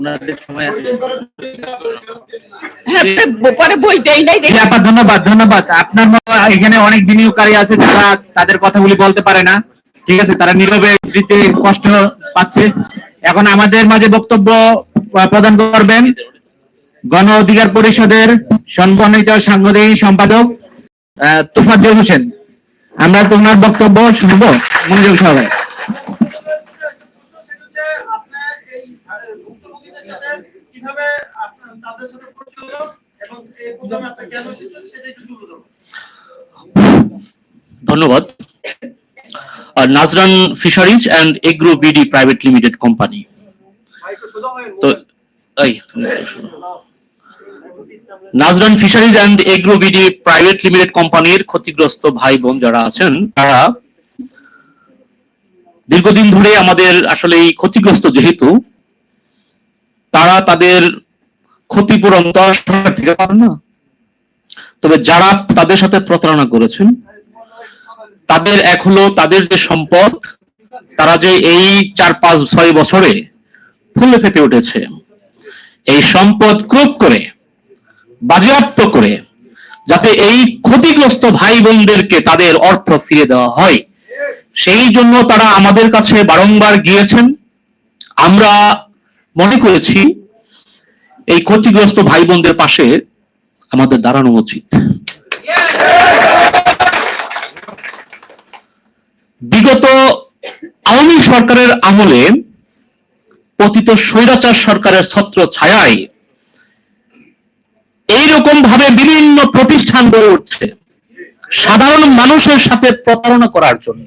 ওনাদের সময় পরে বই দেই নাই দেখি আপা ধন্যবাদ ধন্যবাদ। আপনার এখানে অনেক বিনিয়োগকারী আছে যারা তাদের কথাগুলি বলতে পারে না। ঠিক আছে তারা নীরবে দিতে কষ্ট পাচ্ছে। এখন আমাদের মাঝে বক্তব্য প্রদান করবেন গণ অধিকার পরিষদের সম্মানিত সাংগঠনিক সম্পাদক আহ, তোফাজ্জল হোসেন। আমরা তোমার বক্তব্য শুনব মনোযোগ সহকারে। ধন্যবাদ। Najran fisheries and agro BD private limited company. তো Najran fisheries and agro BD private limited কোম্পানির ক্ষতিগ্রস্ত ভাই বোন যারা আছেন, তারা দীর্ঘদিন ধরে আমাদের আসলে এই ক্ষতিগ্রস্ত যেহেতু তারা তাদের ক্ষতিপূরণ সরকার থেকে পান না। তবে যারা তাদের সাথে প্রতারণা করেছেন, তাদের এক হলো তাদের যে সম্পদ, তারা যে এই চার, পাঁচ, ছয় বছরে ফুলে ফেটে উঠেছে, এই সম্পদ ক্রোপ করে, বাজেয়াপ্ত করে, যাতে এই ক্ষতিগ্রস্ত ভাই বোনদেরকে তাদের অর্থ ফিরে দেওয়া হয়। সেই জন্য তারা আমাদের কাছে বারংবার গিয়েছেন। আমরা মনে করেছি, এই ক্ষতিগ্রস্ত ভাই বোনদের পাশে আমাদের দাঁড়ানো উচিত। বিগত আওয়ামী সরকারের আমলে পতিত স্বৈরাচার সরকারের ছত্র ছায়ায় এইরকম ভাবে বিভিন্ন প্রতিষ্ঠান গড়ে উঠছে, সাধারণ মানুষের সাথে প্রতারণা করার জন্য।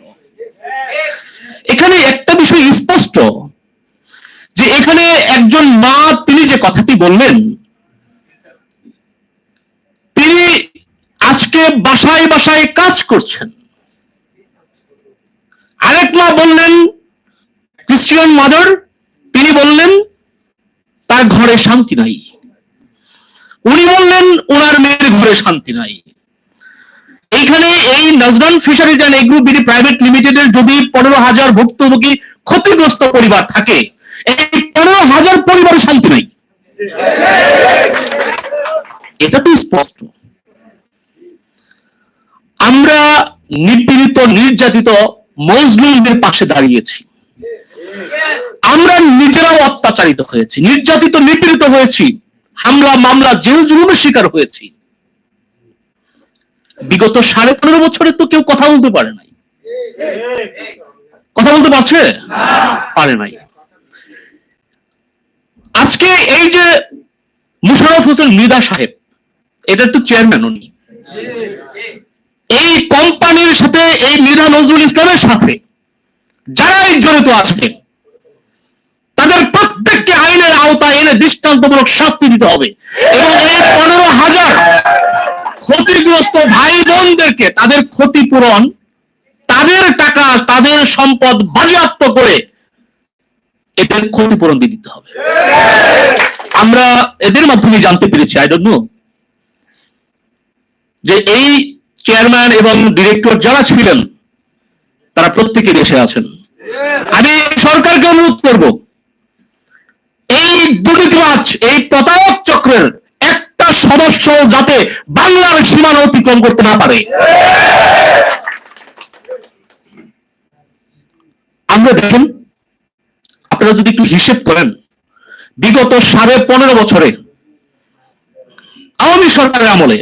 এখানে একটা বিষয় স্পষ্ট যে এখানে একজন মা, তিনি যে কথাটি বললেন, তিনি আজকে বাসায় বাসায় কাজ করছেন। আরেক মা বললেন ক্রিশ্চিয়ান মাদার তিনি বললেন, তার ঘরে শান্তি নাই। উনি বললেন, ওনার মেয়ের ঘরে শান্তি নাই। এইখানে এই Nazran fisheries and agro BD private লিমিটেডের যদি পনেরো হাজার ভুক্তভোগী ক্ষতিগ্রস্ত পরিবার থাকে এই পনেরো হাজার পরিবারে শান্তি নাই। এটা তো স্পষ্ট। আমরা নিপীড়িত, নির্যাতিত মুসলিমদের পাশে দাঁড়িয়েছি। আমরা নিজেরাও অত্যাচারিত হয়েছি। নির্যাতিত, নিপীড়িত হয়েছি। হামলা, মামলা, জেল জুলুমের শিকার হয়েছি। বিগত সাড়ে পনেরো বছরে তো কেউ কথা বলতে পারে নাই। কথা বলতে পারছে? পারে নাই। আজকে এই যে মুশারফ হোসেন মৃদা সাহেব, এটা তো চেয়ারম্যান উনি। এই কোম্পানির সাথে এই মীরা নজরুল ইসলামের সাথে যারাই জড়িত আছে, তাদের প্রত্যেককে আইনের আওতায় এনে দৃষ্টান্তমূলক শাস্তি দিতে হবে। এবং এই পনেরো হাজার ক্ষতিগ্রস্ত ভাই বোনদেরকে তাদের ক্ষতিপূরণ, তাদের টাকা, তাদের সম্পদ বাজেয়াপ্ত করে এদের ক্ষতিপূরণ দিয়ে দিতে হবে। আমরা এদের মাধ্যমে জানতে পেরেছি আই ডোন্ট যে এই চেয়ারম্যান এবং ডিরেক্টর যারা ছিলেন, তারা প্রত্যেকে দেশে আছেন। আমি সরকারকে অনুরোধ করব, এই দুর্নীতিবাজ এই প্রতারক চক্রের একটা সদস্য যাতে বাংলার সীমানা অতিক্রম করতে না পারে আমরা দেখেন আপনারা যদি একটু হিসেব করেন, বিগত সাড়ে পনেরো বছরে আওয়ামী সরকারের আমলে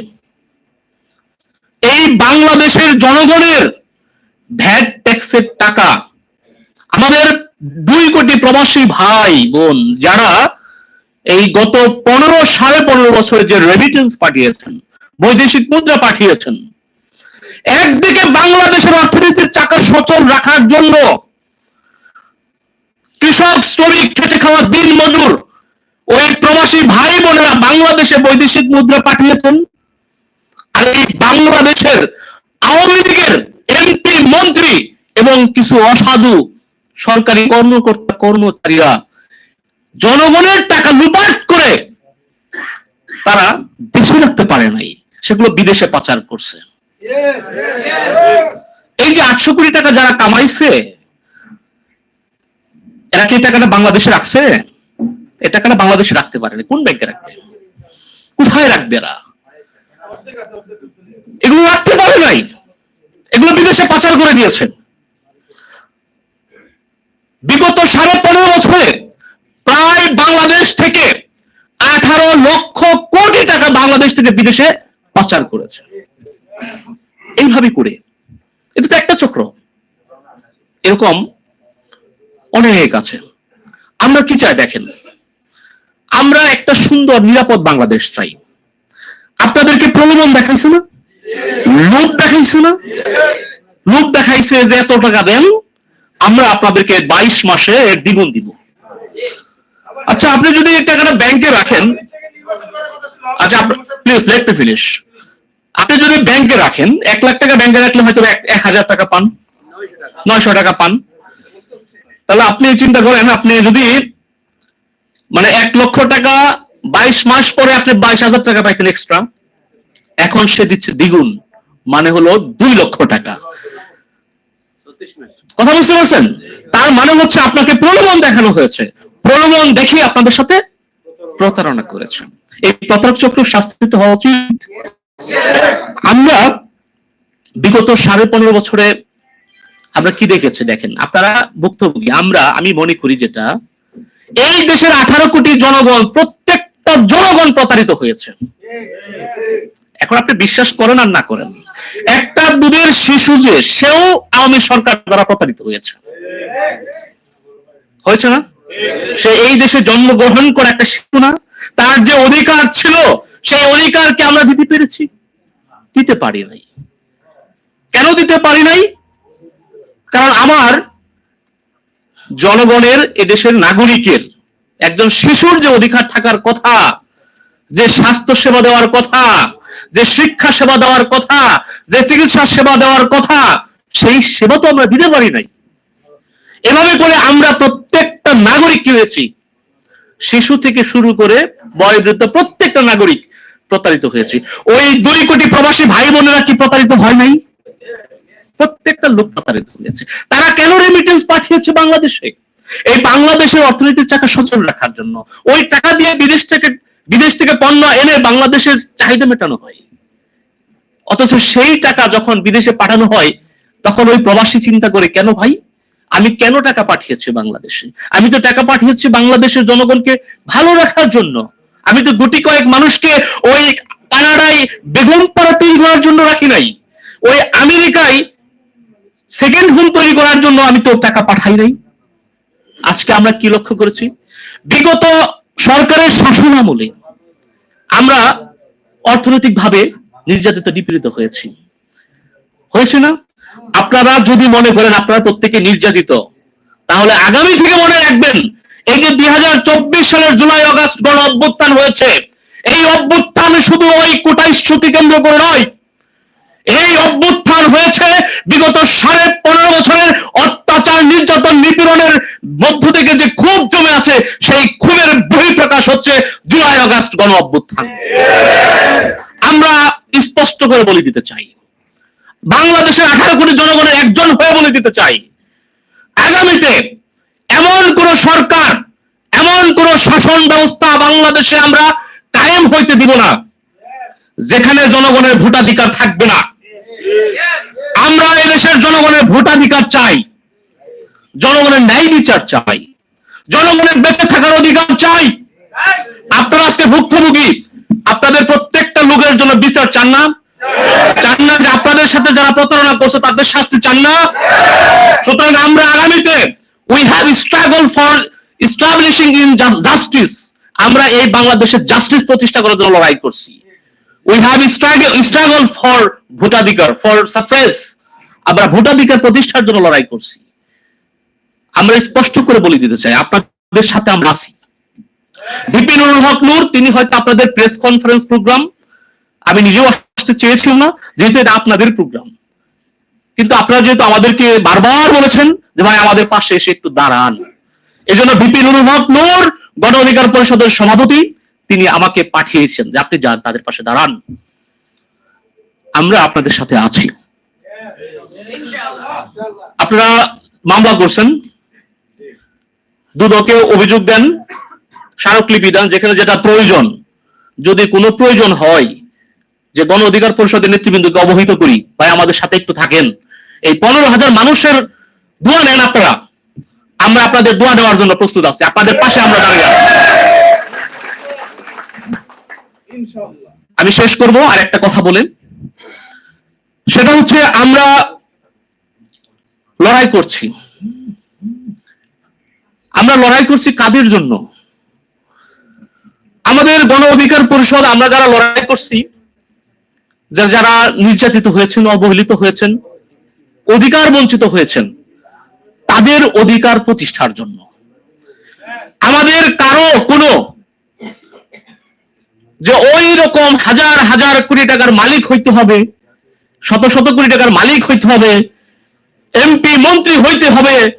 এই বাংলাদেশের জনগণের ভ্যাট ট্যাক্সের টাকা আমাদের দুই কোটি প্রবাসী ভাই বোন যারা এই গত পনেরো সাড়ে পনেরো বছরে যে রেমিটেন্স পাঠিয়েছেন, বৈদেশিক মুদ্রা পাঠিয়েছেন, একদিকে বাংলাদেশের অর্থনীতির চাকা সচল রাখার জন্য কৃষক শ্রমিক খেটে খাওয়া দিন মজুর। ওই প্রবাসী ভাই বোনেরা বাংলাদেশে বৈদেশিক মুদ্রা পাঠিয়েছেন। আর এই বাংলাদেশের আওয়ামী লীগের এমপি, মন্ত্রী এবং কিছু অসাধু সরকারি কর্মকর্তা, কর্মচারীরা জনগণের টাকা লুপাট করে তারা দেশে রাখতে পারে নাই। সেগুলো বিদেশে পাচার করছে। এই যে আটশো কোটি টাকা যারা কামাইছে এরা কি টাকাটা বাংলাদেশে রাখছে? এই টাকাটা বাংলাদেশে রাখতে পারেনি। কোন ব্যাংকে রাখবে? কোথায় রাখবে এরা? এগুলো রাখতে পারে নাই। এগুলো বিদেশে পাচার করে দিয়েছেন বিগত সাড়ে পনেরো বছরে প্রায় বাংলাদেশ থেকে আঠারো লক্ষ কোটি টাকা বাংলাদেশ থেকে বিদেশে পাচার করেছে। এইভাবে করে। এটা তো একটা চক্র। এরকম অনেক আছে। আমরা কি চাই দেখেন? আমরা একটা সুন্দর, নিরাপদ বাংলাদেশ চাই। আপনাদেরকে প্রলোভন দেখাইছে না? লোভ দেখাইছে না? লোভ দেখাইছে যে এত টাকা দেন, আমরা আপনাদেরকে বাইশ মাসে এর দ্বিগুণ দিব। আচ্ছা আপনি যদি টাকাটা ব্যাংকে রাখেন আচ্ছা প্লিজ লেট মি ফিনিশ আপনি যদি ব্যাংকে রাখেন, এক লাখ টাকা ব্যাংকে রাখলে হয়তো এক হাজার টাকা পান, নয়শো টাকা পান। তাহলে আপনি চিন্তা করেন, আপনি যদি মানে এক লক্ষ টাকা বাইশ মাস পরে আপনি বাইশ হাজার টাকা পাইতেন এক্সট্রা এখন সে দিচ্ছে দ্বিগুণ মানে হলো দুই লক্ষ টাকা। কথা বুঝতে পারছেন? তার মানে হচ্ছে আপনাকে প্রলোভন দেখানো হয়েছে। প্রলোভন দেখিয়ে আপনাদের সাথে প্রতারণা করেছে এই প্রতারক চক্র শাস্তিতে হওয়া উচিত। আমরা বিগত সাড়ে পনেরো বছরে আমরা কি দেখেছি দেখেন, আপনারা ভুক্তভোগী, আমরা, আমি মনে করি যেটা, এই দেশের আঠারো কোটি জনগণ, প্রত্যেকটা জনগণ প্রতারিত হয়েছে। এখন আপনি বিশ্বাস করেন আর না করেন। একটা দুধের শিশু যে, সেও আওয়ামী সরকার দ্বারা প্রতারিত হয়েছে। হয়েছে না? সে এই দেশে জন্মগ্রহণ করে একটা শিশু না, তার যে অধিকার ছিল, সেই অধিকারকে আমরা দিতে পেরেছি। দিতে পারি নাই। কেন দিতে পারি নাই? কারণ আমার জনগণের এদেশের নাগরিকের একজন শিশুর যে অধিকার থাকার কথা, যে স্বাস্থ্য সেবা দেওয়ার কথা, যে শিক্ষা সেবা দেওয়ার কথা, যে চিকিৎসা সেবা দেওয়ার কথা, সেই সেবা তো আমরা দিতে পারি নাই। এভাবে করে আমরা প্রত্যেকটা নাগরিক কি হয়েছি? শিশু থেকে শুরু করে বয়োবৃদ্ধ প্রত্যেকটা নাগরিক প্রতারিত হয়েছি। ওই দুই কোটি প্রবাসী ভাই বোনেরা কি প্রতারিত হয় নাই? প্রত্যেকটা লোক প্রতারিত হয়েছে তারা কেন রেমিটেন্স পাঠিয়েছে বাংলাদেশে? এই বাংলাদেশের অর্থনীতির চাকা সচল রাখার জন্য। ওই টাকা দিয়ে বিদেশ থেকে বিদেশ থেকে পণ্য এনে বাংলাদেশের চাহিদা মেটানো হয়। অথচ সেই টাকা যখন বিদেশে পাঠানো হয়, তখন ওই প্রবাসী চিন্তা করে, কেন ভাই? আমি কেন টাকা পাঠিয়েছি বাংলাদেশে? আমি তো টাকা পাঠিয়েছি বাংলাদেশের জনগণকে ভালো রাখার জন্য। আমি তো গুটি কয়েক মানুষকে ওই কানাডায় বেগম পাড়া তৈরি করার জন্য রাখি নাই। ওই আমেরিকায় সেকেন্ড হোম তৈরি করার জন্য আমি তো টাকা পাঠাই নাই। আজকে আমরা কি লক্ষ্য করেছি? বিগত সরকারের শাসন আমলে আমরা অর্থনৈতিকভাবে নির্যাতিত, নিপীড়িত হয়েছি। হয়েছে না? আপনারা যদি মনে করেন আপনারা প্রত্যেকে নির্যাতিত, তাহলে আগামী থেকে মনে রাখবেন, এই যে দুই হাজার চব্বিশ সালের জুলাই আগস্ট গণ অভ্যুত্থান হয়েছে, এই অভ্যুত্থান শুধু ওই কোটাইশুতি কেন্দ্র করে নয় এই অভ্যুত্থান হয়েছে বিগত সাড়ে পনেরো বছরের অত্যাচার, নির্যাতন, নিপীড়নের মধ্য থেকে যে ক্ষোভ জমে আছে, সেই ক্ষোভের বহিঃপ্রকাশ হচ্ছে জুলাই আগস্ট গণ অভ্যুত্থান। আমরা স্পষ্ট করে বলে দিতে চাই, বাংলাদেশের আঠারো কোটি জনগণের একজন হয়ে বলে দিতে চাই, আগামীতে এমন কোন সরকার, এমন কোন শাসন ব্যবস্থা বাংলাদেশে আমরা কায়েম হইতে দিব না, যেখানে জনগণের ভোটাধিকার থাকবে না। এদেশের জনগণের ভোটাধিকার চাই, জনগণের ন্যায় বিচার চাই, জনগণের বেঁচে থাকার অধিকার চাই। আপনারা আজকে ভুক্তভোগী, আপনাদের প্রত্যেকটা লোকের জন্য বিচার চান না? চান না যে আপনাদের সাথে যারা প্রতারণা করছে তাদের শাস্তি চান না? সুতরাং আমরা আগামীতে we have struggle for establishing in justice আমরা এই বাংলাদেশের জাস্টিস প্রতিষ্ঠা করার জন্য লড়াই করছি। We have struggle struggle for ভোটাধিকার ফর সাফ্রেজ আমরা ভোটাধিকার প্রতিষ্ঠার জন্য লড়াই করছি। আমরা স্পষ্ট করে বলে দিতে চাই, আপনাদের সাথে আমরা আছি। বিপিনুল হক নূর, তিনি হয়তো আপনাদের প্রেস কনফারেন্স প্রোগ্রাম, আমি নিজেও আসতে চেয়েছিলাম না, যেহেতু এটা আপনাদের প্রোগ্রাম। কিন্তু আপনারা যেহেতু আমাদেরকে বারবার বলেছেন যে ভাই আমাদের পাশে এসে একটু দাঁড়ান। এই জন্য বিপিনুল হক নূর, গণ অধিকার পরিষদের সভাপতি, তিনি আমাকে পাঠিয়েছেন যে আপনি যান, তাদের পাশে দাঁড়ান। আমরা আপনাদের সাথে আছি। আপনারা মামলা করছেন। দুদকে অভিযোগ দেন, স্মারকলিপি দেন, যেখানে যেটা প্রয়োজন। যদি কোনো প্রয়োজন হয়, যে গণ অধিকার পরিষদের নেতৃবৃন্দকে অবহিত করি, ভাই, আমাদের সাথে একটু থাকেন। এই পনেরো হাজার মানুষের দোয়া নেন আপনারা। আমরা আপনাদের দোয়া দেওয়ার জন্য প্রস্তুত আছি। আপনাদের পাশে আমরা দাঁড়িয়ে আছি। আমি শেষ করব আর একটা কথা বলেন। সেটা হচ্ছে আমরা লড়াই করছি। আমরা লড়াই করছি কাদের জন্য? আমাদের গণ অধিকার পরিষদ, আমরা যারা লড়াই করছি যারা নির্যাতিত হয়েছেন, অবহেলিত হয়েছেন, অধিকার বঞ্চিত হয়েছেন, তাদের অধিকার প্রতিষ্ঠার জন্য। আমাদের কারও কোনো যে ওই রকম হাজার হাজার কোটি টাকার মালিক হইতে হবে, শত শত কোটি টাকার মালিক হইতে হবে এমপি মন্ত্রী হইতে হবে।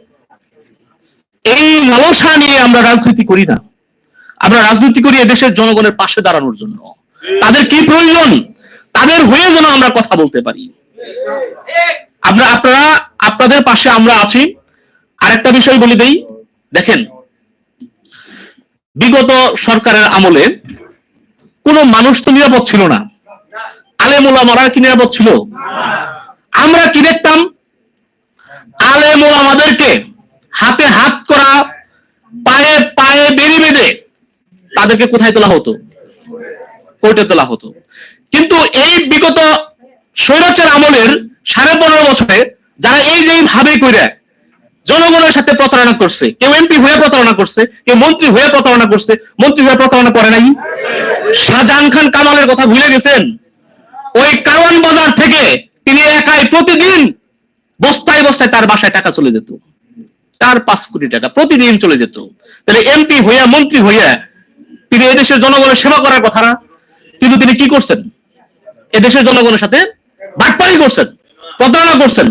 এই লালসা নিয়ে আমরা রাজনীতি করি না। আমরা রাজনীতি করি দেশের জনগণের পাশে দাঁড়ানোর জন্য। তাদের কি প্রয়োজন? তাদের হয়ে যেন আমরা কথা বলতে পারি। আমরা, আপনারা, আপনাদের পাশে আমরা আছি। আরেকটা বিষয় বলে দেই। দেখেন, বিগত সরকারের আমলে কোন মানুষ তো নিরাপদ ছিল না। আলেমুলামারা কি নিরাপদ ছিল? আমরা কি দেখতাম? আলেমুলামাদেরকে হাতে হাত করা, পায়ে পায়ে বেরি বেঁধে তাদেরকে কোথায় তোলা হতো? কোর্টে তোলা হতো। কিন্তু এই বিগত স্বৈরাচার আমলের সাড়ে পনেরো বছরে যারা এই যে ভাবে করে জনগণের সাথে প্রতারণা করছে, কেউ এমপি হয়ে প্রতারণা করছে, কেউ মন্ত্রী হয়ে প্রতারণা করছে, মন্ত্রী হয়ে প্রতারণা করে নাই। শাহজাহান খান কামালের কথা ভুলে গেছেন? ওই কাওয়ান বাজার থেকে তিনি একাই প্রতিদিন বস্তায় বস্তায় তার বাসায় টাকা চলে যেত। চার, পাঁচ কোটি টাকা প্রতিদিন চলে যেত। তাহলে এমপি হইয়া, মন্ত্রী হইয়া তিনি এদেশের জনগণের সেবা করার কথা না, কিন্তু তিনি কি করছেন? এদেশের জনগণের সাথে বাটপাড়ি করছেন প্রতারণা করছেন।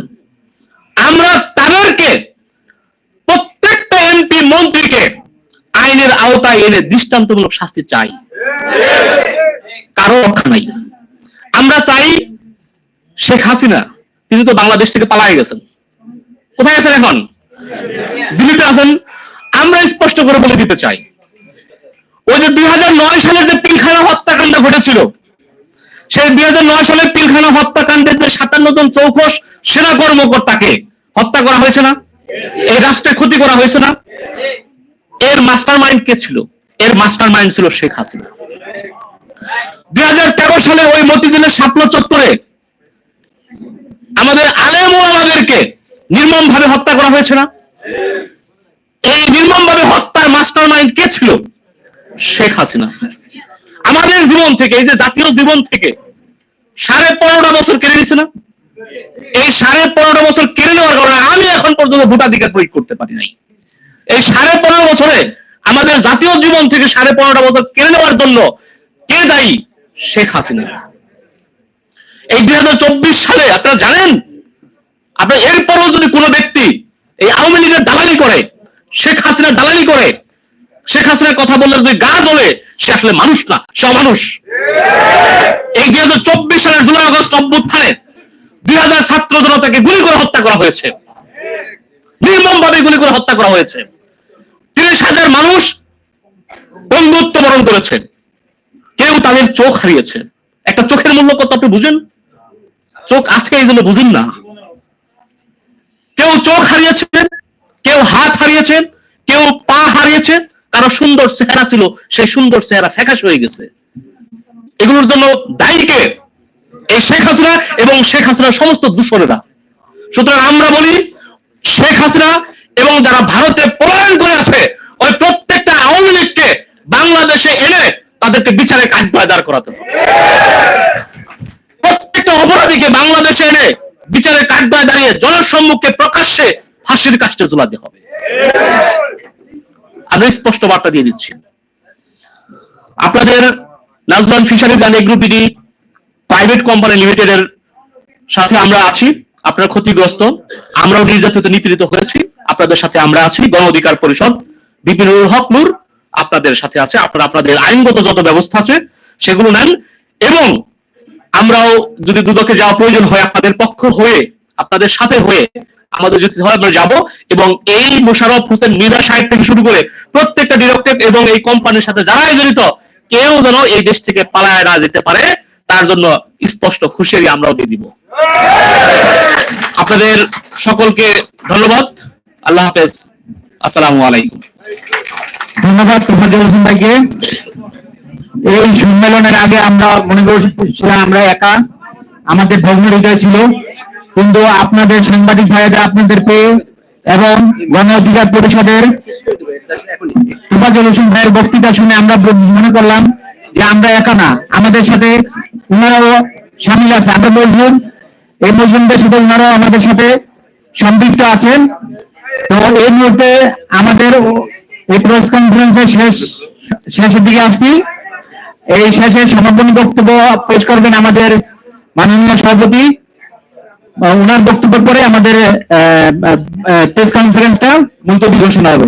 আমরা তাদেরকে, প্রত্যেকটা এমপি মন্ত্রীকে আইনের আওতায় এনে দৃষ্টান্তমূলক শাস্তি চাই। কারও রক্ষা নাই। আমরা চাই শেখ হাসিনা তিনি তো বাংলাদেশ থেকে পালায় গেছেন। কোথায় আছেন এখন? দিল্লিতে আছেন। আমরা স্পষ্ট করে বলে দিতে চাই, ওই যে দুই সালের যে পিলখানা হত্যাকাণ্ড ঘটেছিল, সেই দুই সালের পিলখানা হত্যাকাণ্ডের যে সাতান্ন জন চৌকস সেনা কর্মকর্তাকে হত্যা করা হয়েছে না? এই রাষ্ট্রের ক্ষতি করা হয়েছে না? এর মাস্টার মাইন্ড কে ছিল? এর মাস্টার মাইন্ড ছিল শেখ হাসিনা। দুই হাজার তেরো সালে ওই মতিঝিলের শাপলা চত্বরে আমাদের আলেম আমাদেরকে নির্মম ভাবে হত্যা করা হয়েছে না? এই নির্মম ভাবে হত্যার মাস্টার মাইন্ড কে ছিল? শেখ হাসিনা। আমাদের জীবন থেকে, এই যে জাতীয় জীবন থেকে সাড়ে পনেরোটা বছর কেড়ে নিছে না? এই সাড়ে পনেরোটা বছর কেড়ে নেওয়ার কারণে আমি এখন পর্যন্ত ভোটাধিকার প্রয়োগ করতে পারি নাই। এই সাড়ে পনেরো বছরে আমাদের জাতীয় জীবন থেকে সাড়ে পনেরোটা বছর কেড়ে নেওয়ার জন্য কে দায়ী? শেখ হাসিনা। এই দুই সালে, আপনারা জানেন? আপনার এরপরও যদি কোনো ব্যক্তি এই আওয়ামী লীগের দালালি করে, শেখ হাসিনার দালালি করে, শেখ হাসিনার কথা বললে যদি গা জ্বলে, সে আসলে মানুষ না, সে মানুষ এই দুই হাজার চব্বিশ সালের জুলাই আগস্ট অভ্যুত্থানে দুই হাজার ছাত্র জনতাকে গুলি করে হত্যা করা হয়েছে। নির্মম ভাবে গুলি করে হত্যা করা হয়েছে। তিরিশ হাজার মানুষ বন্ধুত্ব বরণ করেছে। কেউ তাদের চোখ হারিয়েছে। একটা চোখের মূল্য কত আপনি বুঝেন? চোখ আজকে এই জন্য বুঝেন না। কেউ চোখ হারিয়েছে কেউ হাত হারিয়েছে কেউ পা হারিয়েছে কারও সুন্দর চেহারা ছিল, সেই সুন্দর চেহারা ফ্যাকাশ হয়ে গেছে। এগুলোর জন্য দায়ীকে এই শেখ হাসিনা এবং শেখ হাসিনার সমস্ত দূষণেরা। সুতরাং আমরা বলি, শেখ হাসিনা এবং যারা ভারতে পলায়ন করে আছে, ওই প্রত্যেকটা আওয়ামী লীগকে বাংলাদেশে এনে তাদেরকে বিচারে কাজ দাঁড় করাতে হবে। অপরাধীকে বাংলাদেশে এনে বিচারের কাঠগড়ায় দাঁড়িয়ে জনের সম্মুখে প্রকাশ্যে ফাঁসির কাজটা ঝুলাতে হবে। আমি স্পষ্ট বার্তা দিয়ে দিচ্ছি। আপনাদের Najran fisheries and agro BD private company লিমিটেডের সাথে আমরা আছি। আপনারা ক্ষতিগ্রস্ত। আমরাও নির্যাতিত, নিপীড়িত হয়েছি। আপনাদের সাথে আমরা আছি। গণ অধিকার পরিষদ বিপিনুল হক নূর আপনাদের সাথে আছে। আপনারা আপনাদের আইনগত যত ব্যবস্থা আছে, সেগুলো নেন এবং আমরাও যদি দুদকে যাওয়া প্রয়োজন হয় আপনাদের পক্ষ হয়ে, আপনাদের সাথে হয়ে আমাদের যদি হয় আমরা যাব এবং এই মোশাররফ হোসেন মীরা সাহেব থেকে শুরু করে প্রত্যেকটা ডিরেক্টর এবং এই কোম্পানির সাথে যারাই জড়িত, কেউ যেন এই দেশ থেকে পালায় না যেতে পারে, তার জন্য স্পষ্ট হুঁশিয়ারি আমরাও দিয়ে দিব। আপনাদের সকলকে ধন্যবাদ। আল্লাহ হাফেজ। আসসালামু আলাইকুম। ধন্যবাদ হোসেন ভাইকে। এই সম্মেলনের আগে আমরা মনে করছিলাম আমরা একা, আমাদের ভগ্ন হৃদয় ছিল। কিন্তু আপনাদের সাংবাদিক ভাইয়েরা আপনাদের পেয়ে এবং গণ অধিকার পরিষদের ভাইয়ের বক্তৃতা শুনে আমরা মনে করলাম যে আমরা একা না, আমাদের সাথে ওনারাও সামিল আছে। আমরা মজলুম, এই মজলুমদের সাথে ওনারাও আমাদের সাথে সম্পৃক্ত আছেন। তো এই মুহূর্তে আমাদের এই প্রেস কনফারেন্সের শেষ শেষের দিকে আসছি। এই শেষে সমাপনী বক্তব্য পেশ করবেন আমাদের মাননীয় সভাপতি। ওনার বক্তব্যের পরে আমাদের প্রেস কনফারেন্সটা মুলতবি ঘোষণা হবে।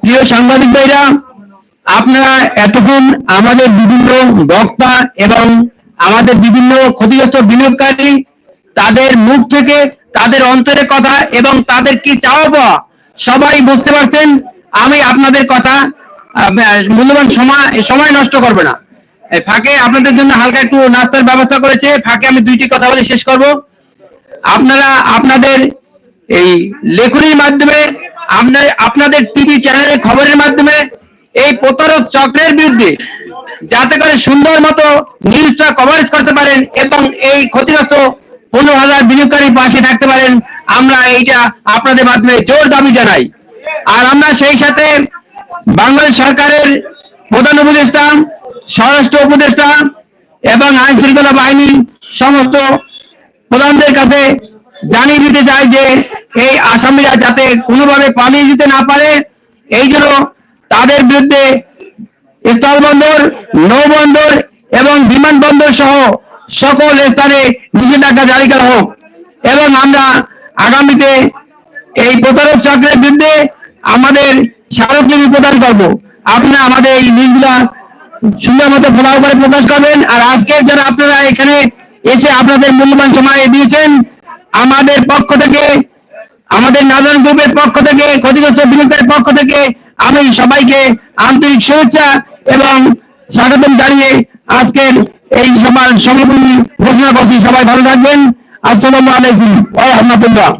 প্রিয় সাংবাদিক ভাইরা, আপনারা এতক্ষণ আমাদের বিভিন্ন বক্তা এবং আমাদের বিভিন্ন ক্ষতিগ্রস্ত বিনিয়োগকারী, তাদের মুখ থেকে, তাদের অন্তরের কথা এবং তাদের কি চাওয়া পাওয়া সবাই বুঝতে পারছেন আমি আপনাদের কথা মূল্যবান সময় সময় নষ্ট করবে না। ফাঁকে আপনাদের জন্য হালকা একটু নাস্তার ব্যবস্থা করেছে। ফাঁকে আমি দুইটি কথা বলে শেষ করব। আপনারা, আপনাদের এই লেখনির মাধ্যমে, আপনার, আপনাদের টিভি চ্যানেলের খবরের মাধ্যমে এই প্রতারক চক্রের বিরুদ্ধে যাতে করে সুন্দর মতো নিউজটা কভারেজ করতে পারেন এবং এই ক্ষতিগ্রস্ত পনেরো হাজার বিনিয়োগকারী পাশে থাকতে পারেন, আমরা এইটা আপনাদের মাধ্যমে জোর দাবি জানাই। আর আমরা সেই সাথে বাংলাদেশ সরকারের প্রধান উপদেষ্টা, স্বরাষ্ট্র উপদেষ্টা এবং আইন শৃঙ্খলা বাহিনীর সমস্ত প্রধানদের কাছে জানিয়ে দিতে চাই যে এই আসামিরা যাতে কোনোভাবে পালিয়ে যেতে না পারে, এই জন্য তাদের বিরুদ্ধে স্থলবন্দর, নৌবন্দর এবং বিমানবন্দর সহ সকল স্থানে নিষেধাজ্ঞা জারি করা হোক। এবং আমরা আগামীতে এই প্রতারক চক্রের বিরুদ্ধে আমাদের স্মারকলিপি প্রদান করব। আপনারা আমাদের এই নিউজগুলা সুন্দর মতো করে প্রকাশ করবেন। আর আজকে যারা আপনারা এখানে এসে আপনাদের মূল্যবান সময় দিয়েছেন, আমাদের পক্ষ থেকে, আমাদের নাজন গ্রুপের পক্ষ থেকে, ক্ষতিগ্রস্ত বিনিয়োগের পক্ষ থেকে আমি সবাইকে আন্তরিক শুভেচ্ছা এবং স্বাগতম জানিয়ে আজকের এই সভার সমাপনী ঘোষণা করছি। সবাই ভালো থাকবেন। আসসালামু আলাইকুম ওয়া রাহমাতুল্লাহ।